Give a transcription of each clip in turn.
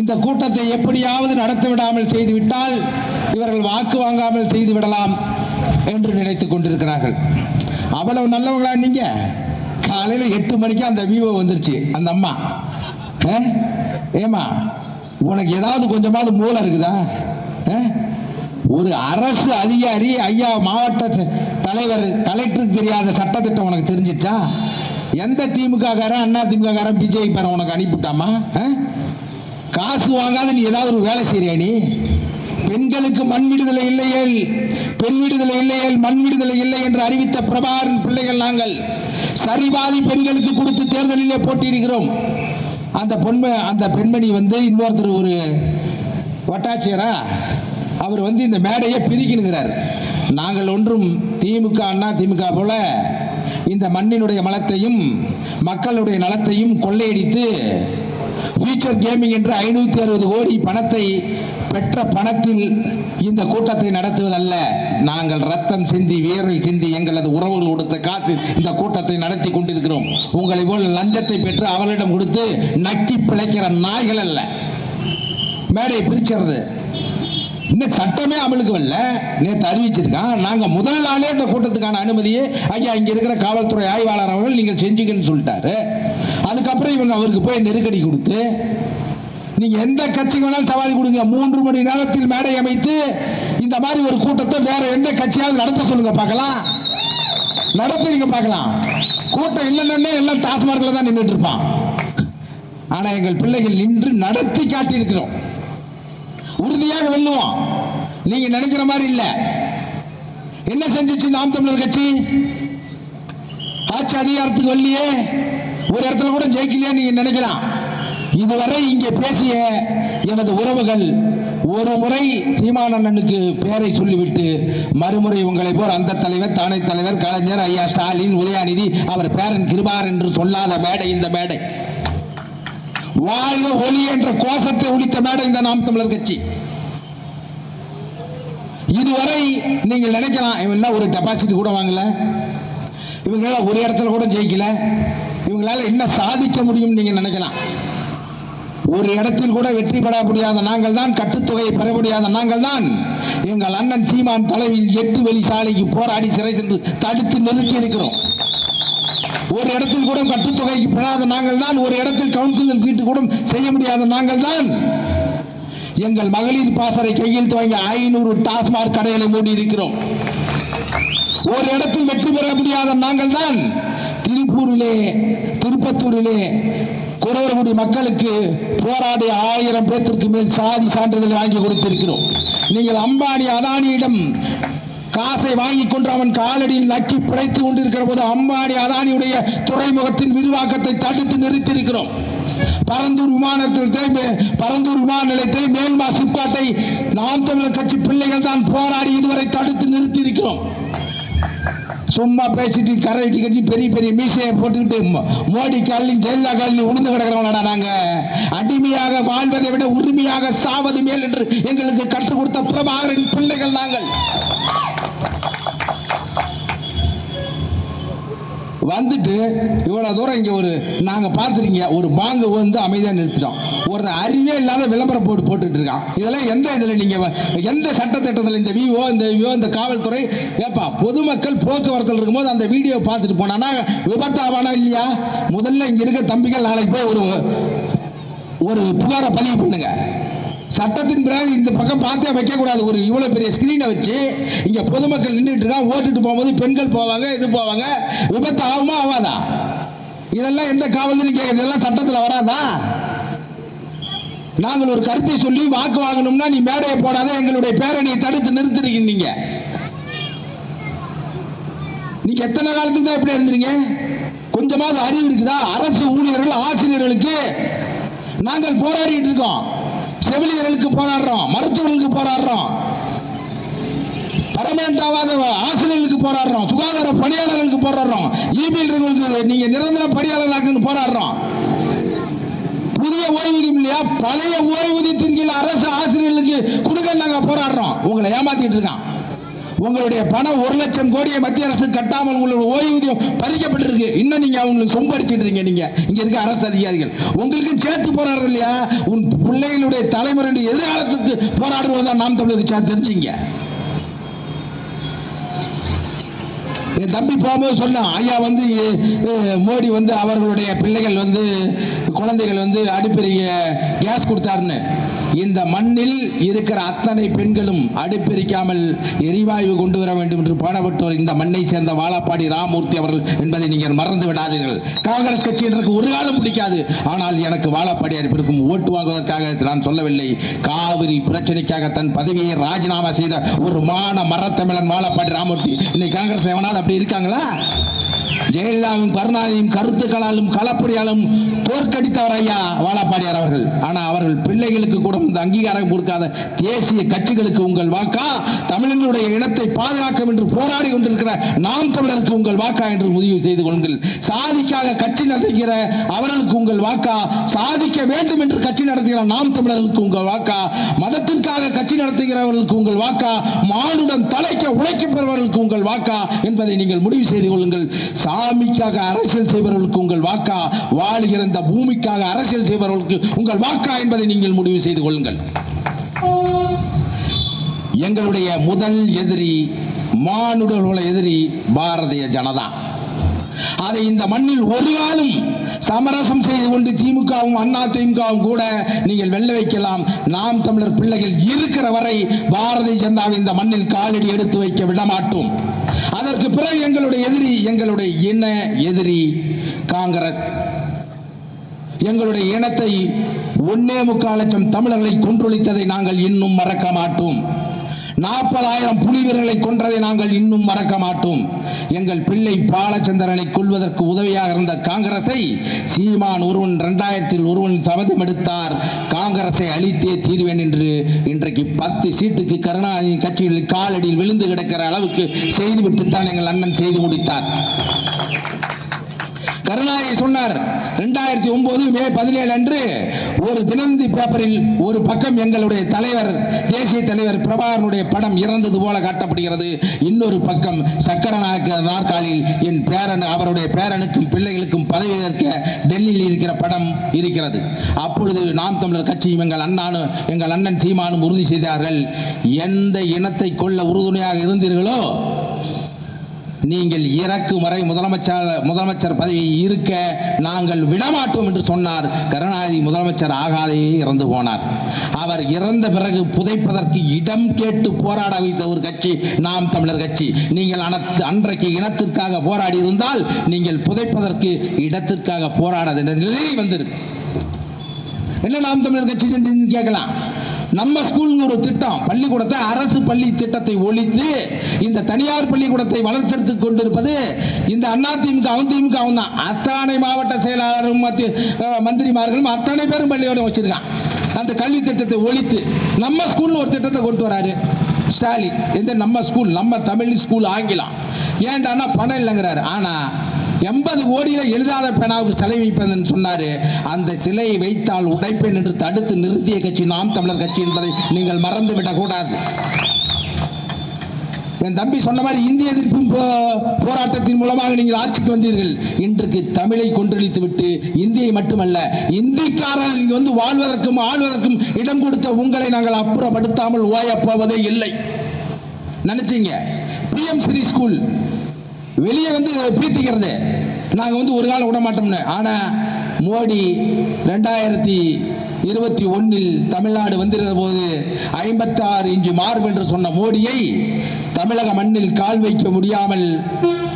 இந்த கூட்டத்தை எப்படியாவது நடத்தி விடாமல் செய்துவிட்டால் இவர்கள் வாக்கு வாங்காமல் செய்து விடலாம் என்று நினைத்துக் கொண்டிருக்கிறார்கள் அவ்வளவு நல்லவங்களா நீங்க காலையில எட்டு மணிக்கு அந்த விவோ வந்துருச்சு அந்த அம்மா ஆ? ஏம்மா உனக்கு ஏதாவது கொஞ்சமாவது மூளை இருக்குதா ஆ? ஒரு அரசு அதிகாரி ஐயா மாவட்ட ச- தலைவர் கலெக்டருக்கு தெரியாத சட்டத்திட்டம் உனக்கு தெரிஞ்சிச்சா எந்த திமுக காரன் அண்ணா திமுக காரன் பிஜேபி காரன் உனக்கு அனுப்பிவிட்டாமா ஆ? காசு வாங்காத நீ ஏதாவது ஒரு வேலை செய்யறியா நீ? பெண்களுக்கு மண் விடுதலை இல்லையேல் பெண் விடுதலை இல்லையேல் மண் விடுதலை இல்லை என்று அறிவித்த பிரபாகரன் பிள்ளைகள் நாங்கள். சரிபாதி பெண்களுக்கு கொடுத்து தேர்தலிலே போட்டியிருக்கிறோம் அந்த பொன்மை அந்த பெண்மணி வந்து இன்னொருத்தர் ஒரு வட்டாட்சியரா? அவர் வந்து இந்த மேடையை பிரிக்கணுங்கிறார். நாங்கள் ஒன்றும் திமுக அண்ணா திமுக போல இந்த மண்ணினுடைய மலத்தையும் மக்களுடைய நலத்தையும் கொள்ளையடித்து ஃபியூச்சர் கேமிங் என்று ஐநூத்தி அறுபது கோடி பணத்தை பெற்ற பணத்தில் இந்த கூட்டத்தை நடத்துவதல்ல. நாங்கள் ரத்தம் சிந்தி வேர்வை சிந்தி எங்களது உறவுகள் கொடுத்த காசு இந்த கூட்டத்தை நடத்தி கொண்டிருக்கிறோம். உங்களை போல் லஞ்சத்தை பெற்று அவளிடம் கொடுத்து நக்கி பிழைக்கிற நாய்கள் அல்ல. மேடையை பிரிக்கிறது இன்னும் சட்டமே அமலுக்கு வரல. நேற்று அறிவிச்சிருக்கான். நாங்கள் முதல் நாளே இந்த கூட்டத்துக்கான அனுமதியை ஐயா இங்கே இருக்கிற காவல்துறை ஆய்வாளர் அவர்கள் நீங்கள் செஞ்சுக்கன்னு சொல்லிட்டாரு. அதுக்கப்புறம் இவங்க அவருக்கு போய் நெருக்கடி கொடுத்து நீங்கள் எந்த கட்சிக்கு வேணாலும் சவாரி கொடுங்க. மூன்று மணி நேரத்தில் மேடை அமைத்து இந்த மாதிரி ஒரு கூட்டத்தை வேற எந்த கட்சியாவது நடத்த சொல்லுங்க பார்க்கலாம். நடத்துறீங்க பார்க்கலாம். கூட்டம் இல்லைன்னு எல்லாம் டாஸ்மார்க்ல தான் நின்றுட்டு இருப்பான். ஆனால் எங்கள் பிள்ளைகள் நின்று நடத்தி காட்டியிருக்கிறோம். உறுதியாக வெல்லுவோம். நீங்க நினைக்கிற மாதிரி இல்ல. என்ன செஞ்சிச்சு நாம் தமிழர் கட்சி? ஆட்சி அதிகாரத்துக்கு வரலையே. ஒரு இடத்துல கூட ஜெயிக்கலையா நீங்க நினைக்கலாம். இதுவரை இங்கே பேசிய எனது உறவுகள் ஒரு முறை சீமானண்ணனுக்கு பெயரை சொல்லிவிட்டு மறுமுறை உங்களை போர் அந்த தலைவர் தானை தலைவர் கலைஞர் ஐயா ஸ்டாலின் உதயாநிதி அவர் பேரன் கிருபார் என்று சொல்லாத மேடை இந்த மேடை. வாழ்க ஒளி என்ற கோஷத்தை ஒழித்த மேடை இந்த நாம் தமிழர் கட்சி. இதுவரை நீங்கள் நினைக்கலாம் இவங்க ஒரு டெபாசிட் கூட வாங்கல? இவங்களால ஒரு இடத்துல கூட ஜெயிக்கல. இவங்களால என்ன சாதிக்க முடியும் நீங்க நினைக்கலாம். ஒரு இடத்தில் கூட வெற்றி பெற முடியாத நாங்கள் தான் கட்டுத்தொகையை பெற முடியாத நாங்கள் தான். எங்கள் அண்ணன் சீமான் தலைவில் எட்டு வெளி சாலைக்கு போராடி சிறை சென்று தடுத்து நிறுத்தி இருக்கிறோம். ஒரு இடத்தில் கூட கட்டுத்தொகைக்கு பெறாத நாங்கள் தான் ஒரு இடத்தில் கவுன்சிலர் சீட்டு கூட செய்ய முடியாத நாங்கள் தான் எங்கள் மகளிர் பாசறை கையில் துவங்கி ஐநூறு டாஸ்மாக் கடைகளை மூடி இருக்கிறோம். ஒரு இடத்தில் வெற்றி பெற முடியாத நாங்கள் தான் திருப்பூரிலே திருப்பத்தூரிலே குறவர்குடி மக்களுக்கு போராடி ஆயிரம் பேத்திற்கு மேல் சாதி சான்றிதழ் வாங்கி கொடுத்திருக்கிறோம். நீங்கள் அம்பானி அதானியிடம் காசை வாங்கி கொண்டு அவன் காலடியில் நக்கி பிழைத்துக் கொண்டிருக்கிற போது அம்பானி அதானியுடைய துறைமுகத்தின் விரிவாக்கத்தை தடுத்து நிறுத்தியிருக்கிறோம். பரந்தூர் விமான மே- பரந்தூர் விமான நிலையத்தை மேல்மா சிப்பாட்டை நாம் தமிழர் கட்சி பிள்ளைகள் தான் போராடி இதுவரை தடுத்து நிறுத்தி இருக்கிறோம் சும்மா பேசிட்டு கரைச்சி கட்டி பெரிய பெரிய மீசையை போட்டுக்கிட்டு மோ- மோடி காலனி ஜெயலலிதா காலனி உளுந்து கிடக்கிறவங்களா நாங்க. அடிமையாக வாழ்வதை விட உரிமையாக சாவது மேல் என்று எங்களுக்கு கற்றுக் கொடுத்த பிரபாகரின் பிள்ளைகள் நாங்கள். வந்துட்டு இவ்வளவு தூரம் இங்க ஒரு நாங்க பார்த்துருக்கீங்க ஒரு பாங்கு வந்து அமைதியா நிறுத்திட்டோம். ஒரு அறிவே இல்லாத விளம்பரம் போட்டு போட்டுட்டு இருக்கான். இதெல்லாம் எந்த இதுல நீங்க வ- எந்த சட்டத்திட்டத்தில் இந்த விஓ இந்த விஓ இந்த காவல்துறை ஏப்பா பொதுமக்கள் போக்குவரத்தில் இருக்கும்போது அந்த வீடியோ பார்த்துட்டு போனானா விபத்தாவானா இல்லையா? முதல்ல இங்க இருக்க தம்பிகள் நாளைக்கு போய் ஒரு ஒரு புகாரை பதிவு பண்ணுங்க. சட்டத்தின் பிறகு இந்த பக்கம் பார்த்தே வைக்க கூடாது ஒரு இவ்வளவு பெரிய ஸ்கிரீனை வச்சு இங்க பொதுமக்கள் நின்றுட்டு இருக்கான் ஓட்டுட்டு போகும்போது பெண்கள் போவாங்க இது போவாங்க. விபத்து ஆகுமா ஆகாதா? இதெல்லாம் எந்த காவல்துறை கேட்குது இதெல்லாம் சட்டத்தில் வராதா? நாங்கள் ஒரு கருத்தை சொல்லி வாக்கு வாங்கணும்னா நீ மேடையை போடாத எங்களுடைய பேரணியை தடுத்து நிறுத்திருக்கீங்க நீங்க. நீங்க எத்தனை காலத்துக்கு தான் இப்படி இருந்தீங்க? கொஞ்சமாவது அறிவு இருக்குதா? அரசு ஊழியர்கள் ஆசிரியர்களுக்கு நாங்கள் போராடிட்டு இருக்கோம். செவிலியர்களுக்கு போராடுறோம் மருத்துவர்களுக்கு போராடுறோம். பர்மனண்ட் ஆகாத ஆசிரியர்களுக்கு போராடுறோம் சுகாதார பணியாளர்களுக்கு போராடுறோம். இமெயில்களுக்கு நீங்க நிரந்தர பணியாளர்களுக்கு போராடுறோம். புதிய ஓய்வூதியம் இல்லையா? பழைய ஓய்வூதியத்தின் கீழ் அரசு ஆசிரியர்களுக்கு கொடுக்க நாங்க போராடுறோம். உங்களை ஏமாத்திட்டு இருக்கான். உங்களுடைய பணம் ஒரு லட்சம் கோடியை மத்திய அரசு கட்டாமல் உங்களோட ஓய்வூதியம் பறிக்கப்பட்டிருக்கு. இன்னும் நீங்க அவங்களுக்கு சொம்படிச்சிட்டு இருக்கீங்க நீங்க. இங்க இருக்க அரசு அதிகாரிகள். உங்களுக்கு சேர்த்து போராடுறது இல்லையா? உன் பிள்ளைகளுடைய தலைமுறை எதிர்காலத்துக்கு போராடுவதா நாம் தமிழருக்கு தெரிஞ்சீங்க தெரிஞ்சுங்க. என் தம்பி போகும்போது சொன்னான் ஐயா வந்து மோடி வந்து அவர்களுடைய பிள்ளைகள் வந்து குழந்தைகள் வந்து அடுப்பெரிய கேஸ் கொடுத்தாருன்னு. இந்த மண்ணில் இருக்கிற அத்தனை பெண்களும் அடுப்பெரிக்காமல் எரிவாயு கொண்டு வர வேண்டும் என்று பாடப்பட்டோர் இந்த மண்ணை சேர்ந்த வாழப்பாடி ராமூர்த்தி அவர்கள் என்பதை நீங்கள் மறந்து விடாதீர்கள். காங்கிரஸ் கட்சி எனக்கு ஒரு காலம் பிடிக்காது. ஆனால் எனக்கு வாழப்பாடி அறிப்பிற்கும் ஓட்டு வாங்குவதற்காக நான் சொல்லவில்லை. காவிரி பிரச்சனைக்காக தன் பதவியை ராஜினாமா செய்த ஒரு மான மரத்தமிழன் வாழப்பாடி ராமூர்த்தி. இன்னைக்கு காங்கிரஸ் எவனாவது அப்படி இருக்காங்களா? ஜெயலலிதாவும் கருணாநிதியும் கருத்துக்களாலும் களப்படியாலும் தோற்கடித்தவர் ஐயா வாழப்பாடியார் அவர்கள். ஆனா அவர்கள் பிள்ளைகளுக்கு கூட இந்த அங்கீகாரம் கொடுக்காத தேசிய கட்சிகளுக்கு உங்கள் வாக்கா? தமிழர்களுடைய இனத்தை பாதுகாக்கும் என்று போராடி கொண்டிருக்கிற நாம் தமிழருக்கு உங்கள் வாக்கா என்று முடிவு செய்து கொள்ளுங்கள். சாதிக்காக கட்சி நடத்துகிற அவர்களுக்கு உங்கள் வாக்கா? சாதிக்க வேண்டும் என்று கட்சி நடத்துகிற நாம் தமிழர்களுக்கு உங்கள் வாக்கா? மதத்திற்காக கட்சி நடத்துகிறவர்களுக்கு உங்கள் வாக்கா? மானுடன் தலைக்க உழைக்கப்படுபவர்களுக்கு உங்கள் வாக்கா? என்பதை நீங்கள் முடிவு செய்து கொள்ளுங்கள். சாமிக்காக அரசியல் செய்பவர்களுக்கு உங்கள் வாக்கா? வாழ்கிற இந்த பூமிக்காக அரசியல் செய்பவர்களுக்கு உங்கள் வாக்கா என்பதை நீங்கள் முடிவு செய்து கொள்ளுங்கள். எங்களுடைய முதல் எதிரி மானுடர்கள எதிரி பாரதிய ஜனதா. அதை இந்த மண்ணில் ஒரு காலம் சமரசம் செய்து கொண்டு திமுகவும் அண்ணா திமுகவும் கூட நீங்கள் வெல்ல வைக்கலாம். நாம் தமிழர் பிள்ளைகள் இருக்கிற வரை பாரதிய ஜனதாவை இந்த மண்ணில் காலடி எடுத்து வைக்க விடமாட்டோம். அதற்கு பிறகு எங்களுடைய எதிரி எங்களுடைய இன எதிரி காங்கிரஸ். எங்களுடைய இனத்தை ஒன்னே முக்கால் லட்சம் தமிழர்களை கொன்றொழித்ததை நாங்கள் இன்னும் மறக்க மாட்டோம். நாற்பதாயிரம் புலி வீரர்களை கொன்றதை நாங்கள் இன்னும் மறக்க மாட்டோம். எங்கள் பிள்ளை பாலச்சந்திரனை கொல்வதற்கு உதவியாக இருந்த காங்கிரஸை சீமான் ஒருவன் இரண்டாயிரத்தில் ஒருவன் சபதம் எடுத்தார். காங்கிரஸை அழித்தே தீர்வேன் என்று இன்றைக்கு பத்து சீட்டுக்கு கருணாநிதி கட்சியில் காலடியில் விழுந்து கிடக்கிற அளவுக்கு செய்துவிட்டுத்தான் எங்கள் அண்ணன் செய்து முடித்தார். கருணாநிதி சொன்னார் ரெண்டாயிரத்தி ஒன்பது மே பதினேழு அன்று ஒரு தினந்தி பேப்பரில் ஒரு பக்கம் எங்களுடைய தலைவர் தேசிய தலைவர் பிரபாகரனுடைய படம் இறந்தது போல காட்டப்படுகிறது. இன்னொரு பக்கம் சக்கர நாற்காலில் என் பேரன் அவருடைய பேரனுக்கும் பிள்ளைகளுக்கும் பதவி ஏற்க டெல்லியில் இருக்கிற படம் இருக்கிறது. அப்பொழுது நாம் தமிழர் கட்சியும் எங்கள் அண்ணானும் எங்கள் அண்ணன் சீமானும் உறுதி செய்தார்கள். எந்த இனத்தை கொள்ள உறுதுணையாக இருந்தீர்களோ நீங்கள் இறக்கும் வரை முதலமைச்சர் முதலமைச்சர் பதவி இருக்க நாங்கள் விடமாட்டோம் என்று சொன்னார். கருணாநிதி முதலமைச்சர் ஆகாதே இறந்து போனார். அவர் இறந்த பிறகு புதைப்பதற்கு இடம் கேட்டு போராட வைத்த ஒரு கட்சி நாம் தமிழர் கட்சி. நீங்கள் அன்றைக்கு இனத்திற்காக போராடி இருந்தால் நீங்கள் புதைப்பதற்கு இடத்திற்காக போராட நிலை வந்திருக்கு என்ன நாம் தமிழர் கட்சி சென்று கேட்கலாம்? நம்ம ஸ்கூல்னு ஒரு திட்டம். பள்ளிக்கூடத்தை அரசு பள்ளி திட்டத்தை ஒழித்து இந்த தனியார் பள்ளிக்கூடத்தை வளர்த்தெடுத்து கொண்டிருப்பது இந்த அதிமுக திமுக தான் அத்தனை மாவட்ட செயலாளரும் மத்திய மந்திரிமார்களும் அத்தனை பேரும் பள்ளியோட வச்சிருக்கான். அந்த கல்வி திட்டத்தை ஒழித்து நம்ம ஸ்கூல்னு ஒரு திட்டத்தை கொண்டு வராரு ஸ்டாலின். இந்த நம்ம ஸ்கூல் நம்ம தமிழ் ஸ்கூல் ஆங்கிலம் ஏன்டான்னா பணம் இல்லைங்கிறாரு. ஆனால் எண்பது கோடியில எழுதாத பேனாவுக்கு சிலை வைப்பதுன்னு சொன்னாரு. அந்த சிலையை வைத்தால் உடைப்பேன் என்று தடுத்து நிறுத்திய கட்சி நாம் தமிழர் கட்சி என்பதை நீங்கள் மறந்து விடக்கூடாது என் தம்பி சொன்ன மாதிரி இந்திய எதிர்ப்பு போ- போராட்டத்தின் மூலமாக நீங்கள் ஆட்சிக்கு வந்தீர்கள். இன்றைக்கு தமிழை கொன்றளித்து விட்டு இந்தியை மட்டுமல்ல இந்திக்காரர்கள் இங்கு வந்து வாழ்வதற்கும் ஆள்வதற்கும் இடம் கொடுத்த உங்களை நாங்கள் அப்புறப்படுத்தாமல் ஓயப் போவதே இல்லை. நினைச்சீங்க? PM Shri school. வெளியே வந்து பீத்திக்கிறது. நாங்க வந்து ஒரு காலம் விட மாட்டோம்னு ஆனா மோடி ரெண்டாயிரத்தி இருபத்தி ஒன்னில் தமிழ்நாடு வந்திருந்த போது ஐம்பத்தாறு இன்ச்சு மார்பு என்று சொன்ன மோடியை தமிழக மண்ணில் கால் வைக்க முடியாமல்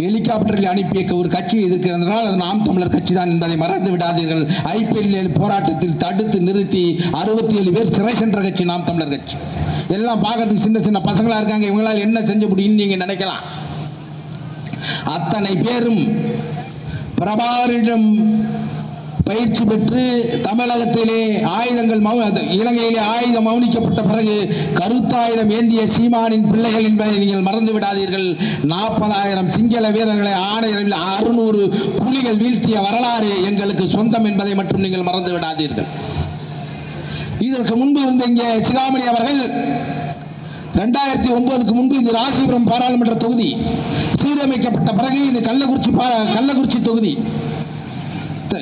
ஹெலிகாப்டரில் அனுப்பிய ஒரு கட்சி இருக்கிறதுனால் அது நாம் தமிழர் கட்சி தான் என்பதை மறந்து விடாதீர்கள். ஐபிஎல் போராட்டத்தில் தடுத்து நிறுத்தி அறுபத்தி ஏழு பேர் சிறை சென்ற கட்சி நாம் தமிழர் கட்சி. எல்லாம் பார்க்கறதுக்கு சின்ன சின்ன பசங்களா இருக்காங்க. இவங்களால் என்ன செஞ்ச முடியும்னு நீங்க நினைக்கலாம். அத்தனை பேரும் பிரபாரிடம் பயிற்சி பெற்று தமிழகத்திலே ஆயுதங்கள் இலங்கையிலே ஆயுதம் மௌனிக்கப்பட்ட பிறகு கருத்தாயுதம் ஏந்திய சீமானின் பிள்ளைகள் என்பதை நீங்கள் மறந்து விடாதீர்கள். நாற்பதாயிரம் சிங்கள வீரர்களை ஆணையரில் அறுநூறு புலிகள் வீழ்த்திய வரலாறு எங்களுக்கு சொந்தம் என்பதை மட்டும் நீங்கள் மறந்து விடாதீர்கள். இதற்கு முன்பு இருந்த இங்கே சிகாமணி அவர்கள் ரெண்டாயிரத்தி ஒன்பதுக்கு முன்பு இது ராசிபுரம் பாராளுமன்ற தொகுதி. சீரமைக்கப்பட்ட பிறகு இது கள்ளக்குறிச்சி பா- கள்ளக்குறிச்சி தொகுதி.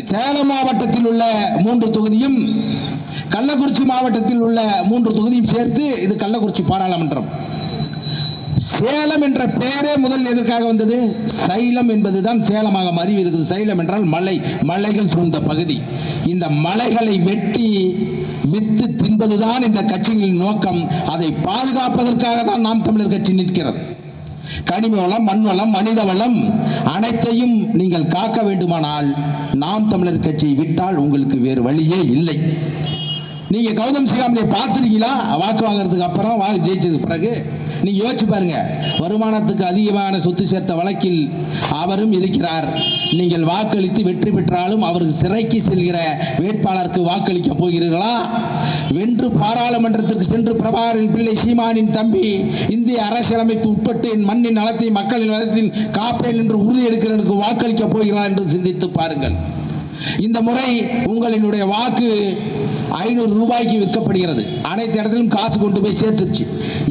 சேலம் மாவட்டத்தில் உள்ள மூன்று தொகுதியும் கள்ளக்குறிச்சி மாவட்டத்தில் உள்ள மூன்று தொகுதியும் சேர்த்து இது கள்ளக்குறிச்சி பாராளுமன்றம். சேலம் என்ற பெயரே முதல் எதற்காக வந்தது? சைலம் என்பதுதான் சேலமாக மறிவு இருக்குது சைலம் என்றால் மலை மலைகள் சூழ்ந்த பகுதி. இந்த மலைகளை வெட்டி வித்து தின்பதுதான் இந்த கட்சிகளின் நோக்கம். அதை பாதுகாப்பதற்காக தான் நாம் தமிழர் கட்சி நிற்கிறது. கனிம வளம் மண் வளம் மனித வளம் அனைத்தையும் நீங்கள் காக்க வேண்டுமானால் நாம் தமிழர் கட்சியை விட்டால் உங்களுக்கு வேறு வழியே இல்லை. நீங்க கௌதம் சிகாமணியை பார்த்துருக்கீங்களா? வாக்கு வாங்குறதுக்கு அப்புறம் வாக்கு ஜெயிச்சதுக்கு பிறகு. நீங்க யோசிச்சு பாருங்க. வருமானத்துக்கு அதிகமான சொத்து சேர்த்த வழக்கில் அவரும் இருக்கிறார். நீங்கள் வாக்களித்து வெற்றி பெற்றாலும் அவருக்கு சிறைக்கு செல்கிற வேட்பாளருக்கு வாக்களிக்க போகிறீர்களா? வென்று பாராளுமன்றத்துக்கு சென்று பிரபாகரன் பிள்ளை சீமானின் தம்பி இந்திய அரசியலமைப்பு உட்பட்டு என் மண்ணின் நலத்தை மக்களின் நலத்தின் காப்பேன் என்று உறுதி எடுக்கிறவனுக்கு வாக்களிக்க போகிறான் என்று சிந்தித்து பாருங்கள். இந்த முறை உங்களினுடைய வாக்கு ஐநூறு ரூபாய்க்கு விற்கப்படுகிறது. அனைத்து இடத்திலும் காசு கொண்டு போய் சேர்த்துச்சு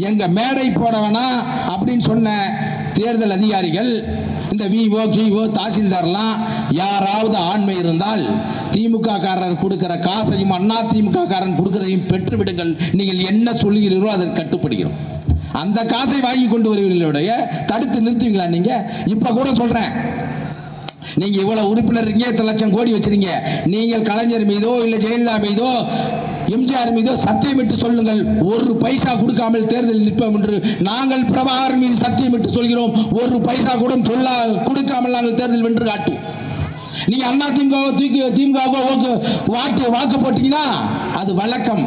எங்க மேடை போட வேணாம் அப்படின்னு சொன்ன தேர்தல் அதிகாரிகள் இந்த விஓ கிஓ தாசில்தார்லாம் யாராவது ஆண்மை இருந்தால் திமுக காரர் கொடுக்கிற காசையும் அண்ணா திமுக காரன் கொடுக்கிறதையும் பெற்று விடுங்கள் நீங்கள் என்ன சொல்லுகிறீர்களோ அதற்கு கட்டுப்படுகிறோம். அந்த காசை வாங்கி கொண்டு வருவீர்களுடைய தடுத்து நிறுத்துவீங்களா நீங்க? இப்ப கூட சொல்றேன். நீங்க இவ்வளவு உறுப்பினர் இருக்கீங்க எத்தனை லட்சம் கோடி வச்சிருக்கீங்க. நீங்கள் கலைஞர் மீதோ இல்ல ஜெயலலிதா மீதோ எம்ஜிஆர் மீதோ சத்தியமிட்டு சொல்லுங்கள். ஒரு பைசா கொடுக்காமல் தேர்தல் நிற்போம் என்று நாங்கள் பிரபாகரன் மீது சத்தியமிட்டு சொல்கிறோம். ஒரு பைசா கூட சொல்ல கொடுக்காமல் நாங்கள் தேர்தல் வென்று காட்டுவோம் நீங்க அண்ணா திமுக தூக்கி திமுக வாக்கு வாக்கு போட்டீங்கன்னா அது வழக்கம்.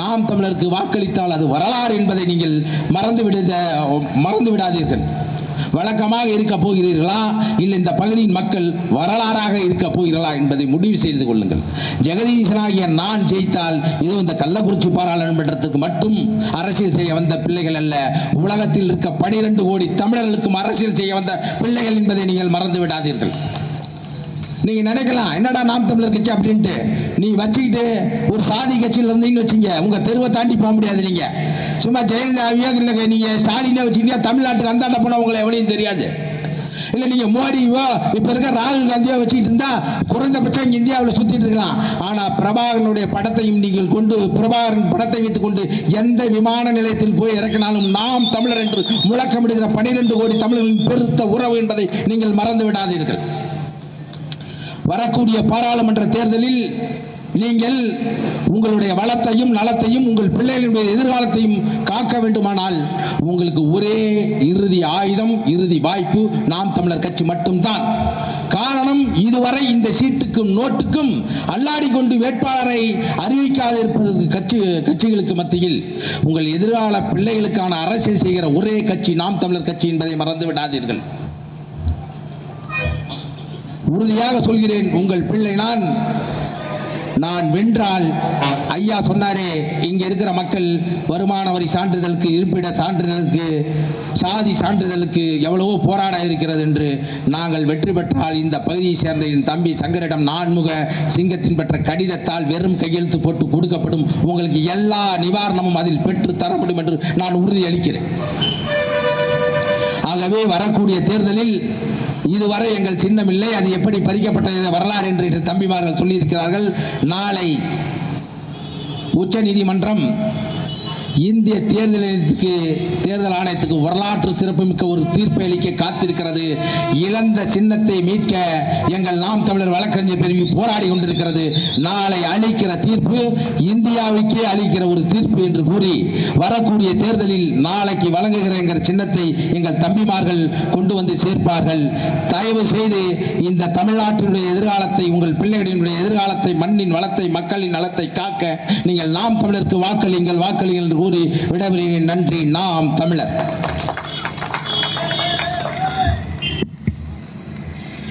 நாம் தமிழருக்கு வாக்களித்தால் அது வரலாறு என்பதை நீங்கள் மறந்து விட மறந்து விடாதீர்கள். வழக்கமாக இருக்க போகிறீர்களா? இல்லை இந்த பகுதியின் மக்கள் வரலாறாக இருக்க போகிறீர்களா என்பதை முடிவு செய்து கொள்ளுங்கள். ஜெகதீசனாகிய நான் ஜெயித்தால் இதோ இந்த கள்ளக்குறிச்சி பாராளுமன்றத்துக்கு மட்டும் அரசியல் செய்ய வந்த பிள்ளைகள் அல்ல. உலகத்தில் இருக்க பனிரெண்டு கோடி தமிழர்களுக்கும் அரசியல் செய்ய வந்த பிள்ளைகள் என்பதை நீங்கள் மறந்து விடாதீர்கள். நீங்க நினைக்கலாம் என்னடா நாம் தமிழர் கட்சி அப்படின்ட்டு. நீ வச்சுக்கிட்டு ஒரு சாதி கட்சியில இருந்தீங்கன்னு வச்சுங்க உங்க தெருவை தாண்டி போக முடியாது நீங்க சும்மா ஜெயலலிதாவையோ இல்லை நீங்கள் ஸ்டாலினே வச்சுக்கிட்டீங்க தமிழ்நாட்டுக்கு அந்தாண்ட போனா உங்களை எவனையும் தெரியாது. இல்லை நீங்கள் மோடியோ இப்போ இருக்க ராகுல் காந்தியோ வச்சுக்கிட்டு இருந்தா குறைந்தபட்சம் இங்கே இந்தியாவில் சுற்றிட்டு இருக்கலாம். ஆனால் பிரபாகரனுடைய படத்தையும் நீங்கள் கொண்டு பிரபாகரன் படத்தை வைத்துக் கொண்டு எந்த விமான நிலையத்தில் போய் இறக்கினாலும் நாம் தமிழர் என்று முழக்கமிடுகிற பனிரெண்டு கோடி தமிழர்களின் பெருத்த உறவு என்பதை நீங்கள் மறந்து விடாதீர்கள். வரக்கூடிய பாராளுமன்ற தேர்தலில் நீங்கள் உங்களுடைய வளத்தையும் நலத்தையும் உங்கள் பிள்ளைகளுடைய எதிர்காலத்தையும் காக்க வேண்டுமானால் உங்களுக்கு ஒரே இறுதி ஆயுதம் இறுதி வாய்ப்பு நாம் தமிழர் கட்சி மட்டும்தான். காரணம் இதுவரை இந்த சீட்டுக்கும் நோட்டுக்கும் அல்லாடி கொண்டு வேட்பாளரை அறிவிக்காது இருப்பதற்கு கட்சி கட்சிகளுக்கு மத்தியில் உங்கள் எதிர்கால பிள்ளைகளுக்கான அரசியல் செய்கிற ஒரே கட்சி நாம் தமிழர் கட்சி என்பதை மறந்து விடாதீர்கள். உறுதியாக சொல்கிறேன் உங்கள் பிள்ளை நான் நான் வென்றால் ஐயா சொன்னாரே இங்க இருக்கிற மக்கள் வருமான வரி சான்றிதழுக்கு இருப்பிட சான்றிதழுக்கு சாதி சான்றிதழுக்கு எவ்வளவோ போராட இருக்கிறது என்று நாங்கள் வெற்றி பெற்றால் இந்த பகுதியை சேர்ந்த என் தம்பி சங்கரிடம் நான்முக சிங்கத்தின் பெற்ற கடிதத்தால் வெறும் கையெழுத்து போட்டு கொடுக்கப்படும் உங்களுக்கு எல்லா நிவாரணமும் அதில் பெற்று தர முடியும் என்று நான் உறுதியளிக்கிறேன். ஆகவே வரக்கூடிய தேர்தலில் இதுவரை எங்கள் சின்னம் இல்லை. அது எப்படி பறிக்கப்பட்டது? வரலாறு என்று தம்பிமார்கள் சொல்லியிருக்கிறார்கள். நாளை உச்ச நீதிமன்றம் இந்திய தேர்தல் தேர்தல் ஆணையத்துக்கு வரலாற்று சிறப்புமிக்க ஒரு தீர்ப்பை அளிக்க காத்திருக்கிறது. இழந்த சின்னத்தை மீட்க எங்கள் நாம் தமிழர் வழக்கறிஞர் பிரிவு போராடி கொண்டிருக்கிறது. நாளை அளிக்கிற தீர்ப்பு இந்தியாவுக்கே அளிக்கிற ஒரு தீர்ப்பு என்று கூறி வரக்கூடிய தேர்தலில் நாளைக்கு வழங்குகிற எங்கள் சின்னத்தை எங்கள் தம்பிமார்கள் கொண்டு வந்து சேர்ப்பார்கள். தயவு செய்து இந்த தமிழ்நாட்டினுடைய எதிர்காலத்தை உங்கள் பிள்ளைகளினுடைய எதிர்காலத்தை மண்ணின் வளத்தை மக்களின் நலத்தை காக்க நீங்கள் நாம் தமிழருக்கு வாக்களிங்கள் வாக்களிங்கள் என்று கூறி விடைபெறுகிறேன். நன்றி. நாம் தமிழர்.